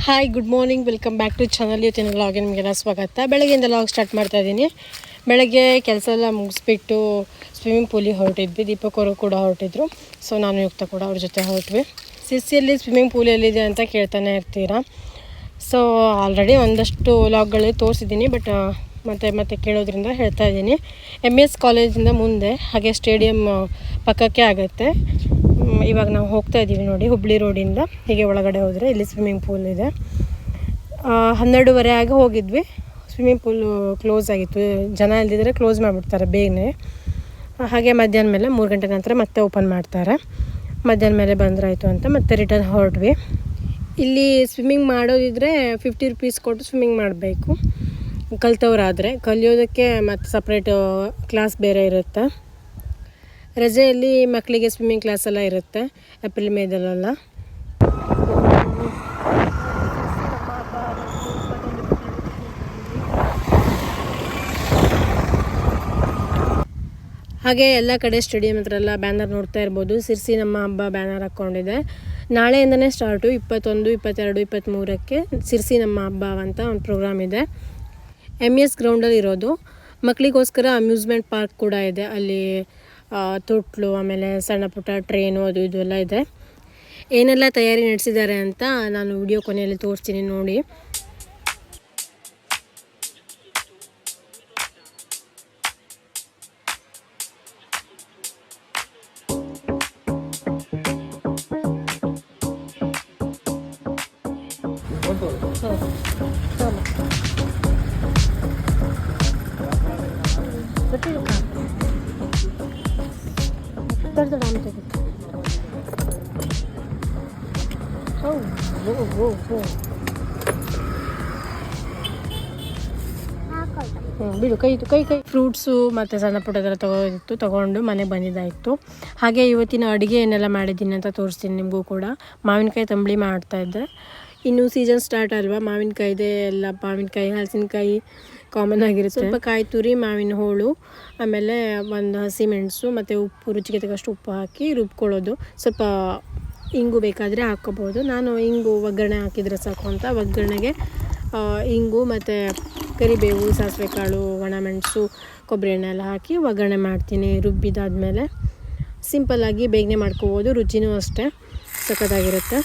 Hi good morning welcome back to channel ಇವತ್ತಿನ ವ್ಲಾಗ್ಗೆ ನಿಮಗೆಲ್ಲ ಸ್ವಾಗತ. ಬೆಳಗ್ಗೆಯಿಂದ ವ್ಲಾಗ್ ಸ್ಟಾರ್ಟ್ ಮಾಡ್ತಾ ಇದ್ದೀನಿ. ಬೆಳಗ್ಗೆ ಕೆಲಸ ಎಲ್ಲ ಮುಗಿಸ್ಬಿಟ್ಟು ಸ್ವಿಮ್ಮಿಂಗ್ ಪೂಲಿಗೆ ಹೊರಟಿದ್ವಿ. ದೀಪಕ್ ಅವರು ಕೂಡ ಹೊರಟಿದ್ರು. ಸೊ ನಾನು ಯುಕ್ತ ಕೂಡ ಅವ್ರ ಜೊತೆ ಹೊರಟ್ವಿ. ಸಿಸಿಯಲ್ಲಿ ಸ್ವಿಮ್ಮಿಂಗ್ ಪೂಲ್ ಎಲ್ಲಿದೆ ಅಂತ ಕೇಳ್ತಾನೆ ಇರ್ತೀರಾ? ಸೊ ಆಲ್ರೆಡಿ ಒಂದಷ್ಟು ವ್ಲಾಗ್ಗಳಲ್ಲಿ ತೋರಿಸಿದ್ದೀನಿ. ಬಟ್ ಮತ್ತು, ಮತ್ತೆ ಕೇಳೋದ್ರಿಂದ ಹೇಳ್ತಾ ಇದ್ದೀನಿ. ಎಂ ಎಸ್ ಕಾಲೇಜಿಂದ ಮುಂದೆ ಹಾಗೆ ಸ್ಟೇಡಿಯಮ್ ಪಕ್ಕಕ್ಕೆ ಆಗುತ್ತೆ. ಇವಾಗ ನಾವು ಹೋಗ್ತಾ ಇದ್ದೀವಿ ನೋಡಿ ಹುಬ್ಳಿ ರೋಡಿಂದ ಹೀಗೆ ಒಳಗಡೆ ಹೋದರೆ ಇಲ್ಲಿ ಸ್ವಿಮ್ಮಿಂಗ್ ಪೂಲ್ ಇದೆ. ಹನ್ನೆರಡೂವರೆ ಆಗಿ ಹೋಗಿದ್ವಿ. ಸ್ವಿಮ್ಮಿಂಗ್ ಪೂಲು ಕ್ಲೋಸ್ ಆಗಿತ್ತು. ಜನ ಇಲ್ದಿದ್ರೆ ಕ್ಲೋಸ್ ಮಾಡಿಬಿಡ್ತಾರೆ ಬೇಗನೆ. ಹಾಗೆ ಮಧ್ಯಾಹ್ನ ಮೇಲೆ ಮೂರು ಗಂಟೆ ನಂತರ ಮತ್ತೆ ಓಪನ್ ಮಾಡ್ತಾರೆ. ಮಧ್ಯಾಹ್ನ ಮೇಲೆ ಬಂದ್ರಾಯಿತು ಅಂತ ಮತ್ತೆ ರಿಟರ್ನ್ ಹೊರಟ್ವಿ. ಇಲ್ಲಿ ಸ್ವಿಮ್ಮಿಂಗ್ ಮಾಡೋದಿದ್ರೆ ಫಿಫ್ಟಿ ರುಪೀಸ್ ಕೊಟ್ಟು ಸ್ವಿಮ್ಮಿಂಗ್ ಮಾಡಬೇಕು. ಕಲ್ತವ್ರಾದರೆ. ಕಲಿಯೋದಕ್ಕೆ ಮತ್ತು ಸಪ್ರೇಟು ಕ್ಲಾಸ್ ಬೇರೆ ಇರುತ್ತೆ. ರಜೆಯಲ್ಲಿ ಮಕ್ಕಳಿಗೆ ಸ್ವಿಮ್ಮಿಂಗ್ ಕ್ಲಾಸ್ ಎಲ್ಲ ಇರುತ್ತೆ ಏಪ್ರಿಲ್ ಮೇದಲ್ಲೆಲ್ಲ ಹಾಗೆ ಎಲ್ಲ ಕಡೆ ಸ್ಟೇಡಿಯಂ ಹತ್ರ ಎಲ್ಲ ಬ್ಯಾನರ್ ನೋಡ್ತಾ ಇರ್ಬೋದು. ಸಿರ್ಸಿ ನಮ್ಮ ಹಬ್ಬ ಬ್ಯಾನರ್ ಹಾಕ್ಕೊಂಡಿದೆ. ನಾಳೆಯಿಂದನೇ ಸ್ಟಾರ್ಟು ಇಪ್ಪತ್ತೊಂದು, ಇಪ್ಪತ್ತೆರಡು ಇಪ್ಪತ್ತ್ಮೂರಕ್ಕೆ ಸಿರ್ಸಿ ನಮ್ಮ ಹಬ್ಬ ಅಂತ ಒಂದು ಪ್ರೋಗ್ರಾಮ್ ಇದೆ. ಎಂ ಎಸ್ ಗ್ರೌಂಡಲ್ಲಿ ಇರೋದು. ಮಕ್ಕಳಿಗೋಸ್ಕರ ಅಮ್ಯೂಸ್ಮೆಂಟ್ ಪಾರ್ಕ್ ಕೂಡ ಇದೆ. ಅಲ್ಲಿ ತೊಟ್ಲು, ಆಮೇಲೆ ಸಣ್ಣ ಪುಟ್ಟ ಟ್ರೈನು ಅದು ಇದು ಎಲ್ಲ ಇದೆ. ಏನೆಲ್ಲ ತಯಾರಿ ನಡೆಸಿದ್ದಾರೆ ಅಂತ ನಾನು ವಿಡಿಯೋ ಕೊನೆಯಲ್ಲಿ ತೋರಿಸ್ತೀನಿ ನೋಡಿ. ಬಿಡು, ಕೈ ಕೈ ಕೈ. ಫ್ರೂಟ್ಸು ಮತ್ತು ಸಣ್ಣ ಪುಟ್ಟದೆಲ್ಲ ತಗೋದಿತ್ತು ತೊಗೊಂಡು ಮನೆಗೆ ಬಂದಿದ್ದಾಯಿತು. ಹಾಗೆ ಇವತ್ತಿನ ಅಡುಗೆ ಏನೆಲ್ಲ ಮಾಡಿದ್ದೀನಿ ಅಂತ ತೋರಿಸ್ತೀನಿ ನಿಮಗೂ ಕೂಡ. ಮಾವಿನಕಾಯಿ ತಂಬಳಿ ಮಾಡ್ತಾ ಇದ್ದೆ. ಇನ್ನು ಸೀಸನ್ ಸ್ಟಾರ್ಟ್ ಅಲ್ವಾ? ಮಾವಿನಕಾಯಿದೆ ಎಲ್ಲ, ಮಾವಿನಕಾಯಿ, ಹಲಸಿನಕಾಯಿ ಕಾಮನ್ ಆಗಿರುತ್ತೆ. ಸ್ವಲ್ಪ ಕಾಯಿ ತುರಿ, ಮಾವಿನ ಹೋಳು, ಆಮೇಲೆ ಒಂದು ಹಸಿಮೆಣಸು ಮತ್ತು ಉಪ್ಪು, ರುಚಿಗೆ ತಕ್ಕಷ್ಟು ಉಪ್ಪು ಹಾಕಿ ರುಬ್ಕೊಳ್ಳೋದು. ಸ್ವಲ್ಪ ಇಂಗು ಬೇಕಾದರೆ ಹಾಕ್ಕೋಬೋದು. ನಾನು ಇಂಗು ಒಗ್ಗರಣೆ ಹಾಕಿದರೆ ಸಾಕು ಅಂತ. ಒಗ್ಗರಣೆಗೆ ಇಂಗು ಮತ್ತು ಕರಿಬೇವು ಸಾಸಿವೆ ಕಾಳು ಒಣಮೆಣಸು, ಕೊಬ್ಬರಿ ಎಣ್ಣೆ ಎಲ್ಲ ಹಾಕಿ ಒಗ್ಗರಣೆ ಮಾಡ್ತೀನಿ ರುಬ್ಬಿದಾದಮೇಲೆ. ಸಿಂಪಲ್ಲಾಗಿ ಬೇಗನೆ ಮಾಡ್ಕೋಬೋದು. ರುಚಿನೂ ಅಷ್ಟೇ. ಸಖತ್ತಾಗಿರುತ್ತೆ.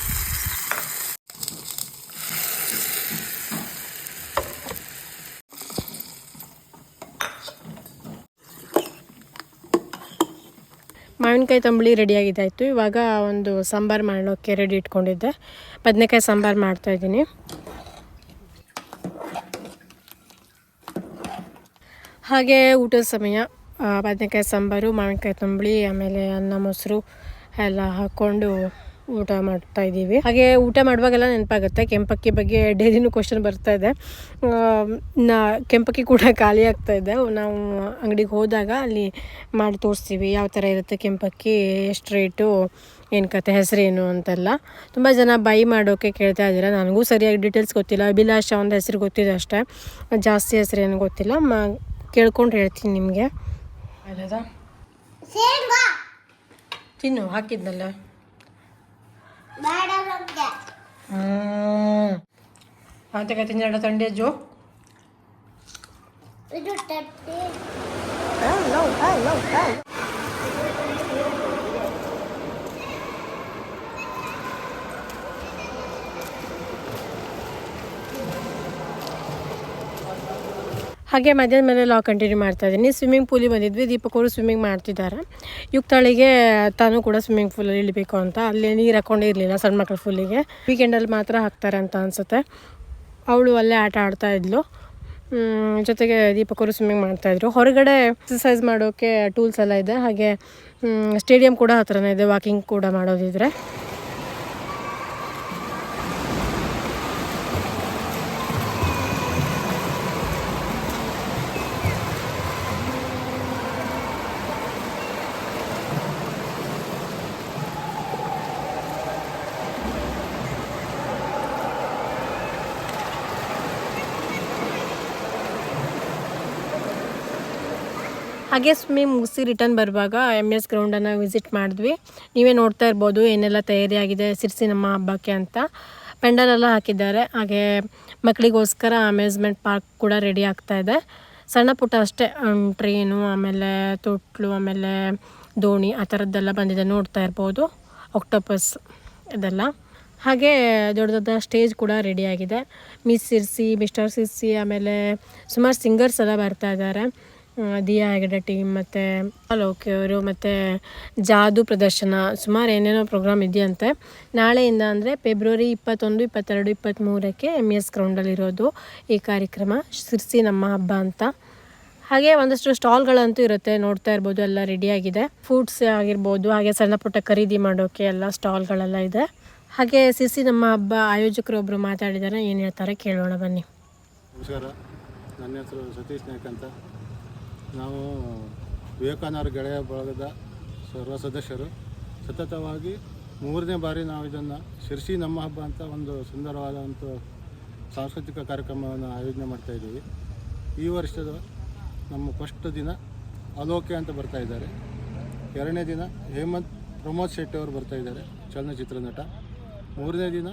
ಮಾವಿನಕಾಯಿ ತಂಬಳಿ ರೆಡಿಯಾಗಿದ್ದಾಯಿತು ಇವಾಗ ಒಂದು ಸಾಂಬಾರು ಮಾಡೋಕ್ಕೆ ರೆಡಿ ಇಟ್ಕೊಂಡಿದ್ದೆ. ಬದನೆಕಾಯಿ ಸಾಂಬಾರು ಮಾಡ್ತಾಯಿದ್ದೀನಿ ಹಾಗೆ ಊಟದ ಸಮಯ. ಬದನೆಕಾಯಿ ಸಾಂಬಾರು, ಮಾವಿನಕಾಯಿ ತಂಬಳಿ, ಆಮೇಲೆ ಅನ್ನ, ಮೊಸರು ಎಲ್ಲ ಹಾಕ್ಕೊಂಡು ಊಟ ಮಾಡ್ತಾ ಇದ್ದೀವಿ. ಹಾಗೆ ಊಟ ಮಾಡುವಾಗೆಲ್ಲ ನೆನಪಾಗುತ್ತೆ. ಕೆಂಪಕ್ಕಿ ಬಗ್ಗೆ ಡೈಲಿನೂ ಕ್ವಶನ್ ಬರ್ತಾ ಇದೆ. ನಾ ಕೆಂಪಕ್ಕಿ ಕೂಡ ಖಾಲಿ ಆಗ್ತಾ ಇದೆ. ನಾವು ಅಂಗಡಿಗೆ ಹೋದಾಗ ಅಲ್ಲಿ ಮಾಡಿ ತೋರಿಸ್ತೀವಿ. ಯಾವ ಥರ ಇರುತ್ತೆ ಕೆಂಪಕ್ಕಿ ಎಷ್ಟು ರೇಟು ಏನು ಕತೆ ಹೆಸರೇನು ಅಂತೆಲ್ಲ. ತುಂಬ ಜನ ಬೈ ಮಾಡೋಕ್ಕೆ ಕೇಳ್ತಾ ಇದ್ದೀರಾ. ನನಗೂ ಸರಿಯಾಗಿ ಡೀಟೇಲ್ಸ್ ಗೊತ್ತಿಲ್ಲ. ಅಭಿಲಾಷ ಒಂದು ಹೆಸರು ಗೊತ್ತಿದೆ ಅಷ್ಟೇ. ಜಾಸ್ತಿ ಹೆಸರೇನು ಏನು ಗೊತ್ತಿಲ್ಲ. ಮ ಕೇಳ್ಕೊಂಡು ಹೇಳ್ತೀನಿ ನಿಮಗೆ. ಅಲ್ಲದ? ತಿನ್ನು ಹಾಕಿದ್ನಲ್ಲ. ಹ್ಞೂ ಅಂತ ತಿಂಜಾಡ ತಂಡೆ ಜೋ ಹಾಗೆ ಮಧ್ಯಾಹ್ನ ಮೇಲೆ ಲಾ ಕಂಟಿನ್ಯೂ ಮಾಡ್ತಾ ಇದ್ದೀನಿ. ಸ್ವಿಮ್ಮಿಂಗ್ ಪೂಲಿಗೆ ಬಂದಿದ್ವಿ. ದೀಪಕ್ ಅವರು ಸ್ವಿಮ್ಮಿಂಗ್ ಮಾಡ್ತಿದ್ದಾರೆ. ಯುಕ್ತಾಳಿಗೆ ತಾನು ಕೂಡ ಸ್ವಿಮ್ಮಿಂಗ್ ಪೂಲಲ್ಲಿ ಇಳಿಬೇಕು ಅಂತ. ಅಲ್ಲಿ ನೀರು ಹಾಕೊಂಡೇ ಇರಲಿಲ್ಲ ಸಣ್ಣ ಮಕ್ಕಳ ಫುಲ್ಲಿಗೆ ವೀಕೆಂಡಲ್ಲಿ ಮಾತ್ರ ಹಾಕ್ತಾರೆ ಅಂತ ಅನಿಸುತ್ತೆ. ಅವಳು ಅಲ್ಲೇ ಆಟ ಆಡ್ತಾ ಇದ್ಲು. ಜೊತೆಗೆ ದೀಪಕ್ ಅವರು ಸ್ವಿಮ್ಮಿಂಗ್ ಮಾಡ್ತಾಯಿದ್ರು ಹೊರಗಡೆ ಎಕ್ಸಸೈಸ್ ಮಾಡೋಕ್ಕೆ ಟೂಲ್ಸ್ ಎಲ್ಲ ಇದೆ. ಹಾಗೆ ಸ್ಟೇಡಿಯಂ ಕೂಡ ಹತ್ರನೇ ಇದೆ. ವಾಕಿಂಗ್ ಕೂಡ ಮಾಡೋದಿದ್ರೆ. ಹಾಗೆ ಸುಮ್ಮನೆ ಮುಗಿಸಿ ರಿಟರ್ನ್ ಬರುವಾಗ ಎಂ ಎಸ್ ಗ್ರೌಂಡನ್ನು ವಿಸಿಟ್ ಮಾಡಿದ್ವಿ. ನೀವೇ ನೋಡ್ತಾ ಇರ್ಬೋದು ಏನೆಲ್ಲ ತಯಾರಿ ಆಗಿದೆ ಸಿರ್ಸಿ ನಮ್ಮ ಹಬ್ಬಕ್ಕೆ ಅಂತ. ಪೆಂಡಲ್ ಎಲ್ಲ ಹಾಕಿದ್ದಾರೆ. ಹಾಗೆ ಮಕ್ಕಳಿಗೋಸ್ಕರ ಅಮ್ಯೂಸ್ಮೆಂಟ್ ಪಾರ್ಕ್ ಕೂಡ ರೆಡಿ ಆಗ್ತಾ ಇದೆ. ಸಣ್ಣ ಪುಟ್ಟ ಅಷ್ಟೇ ಟ್ರೈನು ಆಮೇಲೆ ತೊಟ್ಲು, ಆಮೇಲೆ ದೋಣಿ, ಆ ಥರದ್ದೆಲ್ಲ ಬಂದಿದೆ. ನೋಡ್ತಾ ಇರ್ಬೋದು. ಆಕ್ಟೋಪಸ್ ಇದೆಲ್ಲ. ಹಾಗೆ ದೊಡ್ಡ ದೊಡ್ಡ ಸ್ಟೇಜ್ ಕೂಡ ರೆಡಿಯಾಗಿದೆ ಮಿಸ್ ಸಿರ್ಸಿ ಮಿಸ್ಟರ್ ಸಿರ್ಸಿ ಆಮೇಲೆ ಸುಮಾರು ಸಿಂಗರ್ಸ್ ಎಲ್ಲ ಬರ್ತಾ ಇದ್ದಾರೆ. ದಿಯಾ ಹೆಗಡೆ ಟೀಮ್ ಮತ್ತು ಲೋಕಿ ಅವರು ಮತ್ತು ಜಾದು ಪ್ರದರ್ಶನ, ಸುಮಾರು ಏನೇನೋ ಪ್ರೋಗ್ರಾಮ್ ಇದೆಯಂತೆ. ನಾಳೆಯಿಂದ ಅಂದರೆ ಫೆಬ್ರವರಿ ಇಪ್ಪತ್ತೊಂದು, ಇಪ್ಪತ್ತೆರಡು ಇಪ್ಪತ್ತ್ಮೂರಕ್ಕೆ ಎಂ ಎಸ್ ಗ್ರೌಂಡಲ್ಲಿರೋದು ಈ ಕಾರ್ಯಕ್ರಮ, ಸಿರ್ಸಿ ನಮ್ಮ ಹಬ್ಬ ಅಂತ. ಹಾಗೆ ಒಂದಷ್ಟು ಸ್ಟಾಲ್ಗಳಂತೂ ಇರುತ್ತೆ, ನೋಡ್ತಾ ಇರ್ಬೋದು, ಎಲ್ಲ ರೆಡಿಯಾಗಿದೆ ಫುಡ್ಸ್ ಆಗಿರ್ಬೋದು, ಹಾಗೆ ಸಣ್ಣ ಪುಟ್ಟ ಖರೀದಿ ಮಾಡೋಕ್ಕೆ ಎಲ್ಲ ಸ್ಟಾಲ್ಗಳೆಲ್ಲ ಇದೆ. ಹಾಗೆ ಸಿರ್ಸಿ ನಮ್ಮ ಹಬ್ಬ ಆಯೋಜಕರು ಒಬ್ಬರು ಮಾತಾಡಿದ್ದಾರೆ ಏನು ಹೇಳ್ತಾರೆ ಕೇಳೋಣ ಬನ್ನಿ. ನಮಸ್ಕಾರ. ನನ್ನ ಹೆಸರು ಸತೀಶ್ ನಾಯ್ಕ್ ಅಂತ. ನಾವು ವಿವೇಕಾನಂದರ ಗೆಳೆಯ ಬಳಗದ ಸರ್ವ ಸದಸ್ಯರು. ಸತತವಾಗಿ ಮೂರನೇ ಬಾರಿ ನಾವು ಇದನ್ನು ಶಿರ್ಸಿ ನಮ್ಮ ಹಬ್ಬ ಅಂತ ಒಂದು ಸುಂದರವಾದಂಥ ಸಾಂಸ್ಕೃತಿಕ ಕಾರ್ಯಕ್ರಮವನ್ನು ಆಯೋಜನೆ ಮಾಡ್ತಾಯಿದ್ದೀವಿ ಈ ವರ್ಷದ ನಮ್ಮ ಫಸ್ಟ್ ದಿನ ಅಲೋಕೆ ಅಂತ ಬರ್ತಾ ಇದ್ದಾರೆ. ಎರಡನೇ ದಿನ ಹೇಮಂತ್ ಪ್ರಮೋದ್ ಶೆಟ್ಟಿ ಅವರು ಬರ್ತಾ ಇದ್ದಾರೆ ಚಲನಚಿತ್ರ ನಟ. ಮೂರನೇ ದಿನ,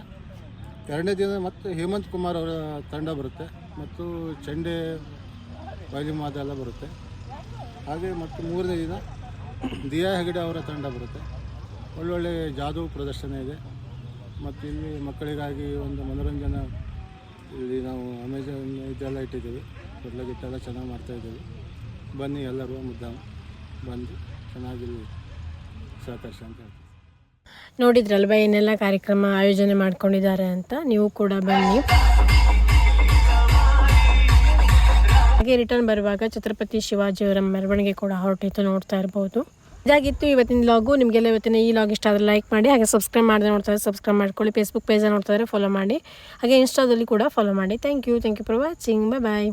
ಎರಡನೇ ದಿನ ಮತ್ತು ಹೇಮಂತ್ ಕುಮಾರ್ ಅವರ ತಂಡ ಬರುತ್ತೆ ಮತ್ತು ಚಂಡೆ, ಬೈಲಿಮಾದ ಎಲ್ಲ ಬರುತ್ತೆ. ಹಾಗೆ ಮತ್ತು ಮೂರನೇ ದಿನ ದಿಯಾ ಹೆಗಡೆ ಅವರ ತಂಡ ಬರುತ್ತೆ. ಒಳ್ಳೊಳ್ಳೆ ಜಾದೂ ಪ್ರದರ್ಶನ ಇದೆ. ಮತ್ತು ಇಲ್ಲಿ ಮಕ್ಕಳಿಗಾಗಿ ಒಂದು ಮನೋರಂಜನ ಇಲ್ಲಿ ನಾವು ಅಮೆಜಾನ್ ಇದೆಲ್ಲ ಇಟ್ಟಿದ್ದೀವಿ. ಗಿಟ್ಟೆಲ್ಲ ಚೆನ್ನಾಗಿ ಮಾಡ್ತಾಯಿದ್ದೀವಿ ಬನ್ನಿ ಎಲ್ಲರೂ ಮುದ್ದಾಮ ಬಂದು ಚೆನ್ನಾಗಿ ಸಹಕರಿಸಿ ಅಂತ ನೋಡಿದ್ರಲ್ವ ಏನೆಲ್ಲ ಕಾರ್ಯಕ್ರಮ ಆಯೋಜನೆ ಮಾಡ್ಕೊಂಡಿದ್ದಾರೆ ಅಂತ? ನೀವು ಕೂಡ ಬನ್ನಿ. ಹಾಗೆ ರಿಟರ್ನ್ ಬರುವಾಗ ಛತ್ರಪತಿ ಶಿವಾಜಿಯವರ ಮೆರವಣಿಗೆ ಕೂಡ ಹೊರಟಿತ್ತು, ನೋಡ್ತಾ ಇರ್ಬೋದು. ಇದಾಗಿತ್ತು ಇವತ್ತಿನ ಲಾಗು ನಿಮಗೆಲ್ಲ ಇವತ್ತಿನ ಈ ಲಾಗ್ ಇಷ್ಟ ಆದರೆ ಲೈಕ್ ಮಾಡಿ, ಹಾಗೆ ಸಬ್ಸ್ಕ್ರೈಬ್ ಮಾಡಿದ್ರೆ ನೋಡ್ತಾರೆ ಸಬ್ಸ್ಕ್ರೈಬ್ ಮಾಡ್ಕೊಳ್ಳಿ. ಫೇಸ್ಬುಕ್ ಪೇಜ್ ನೋಡ್ತಾರೆ ಫಾಲೋ ಮಾಡಿ. ಹಾಗೆ ಇನ್ಸ್ಟಾದಲ್ಲಿ ಕೂಡ ಫಾಲೋ ಮಾಡಿ. Thank you thank you for watching bye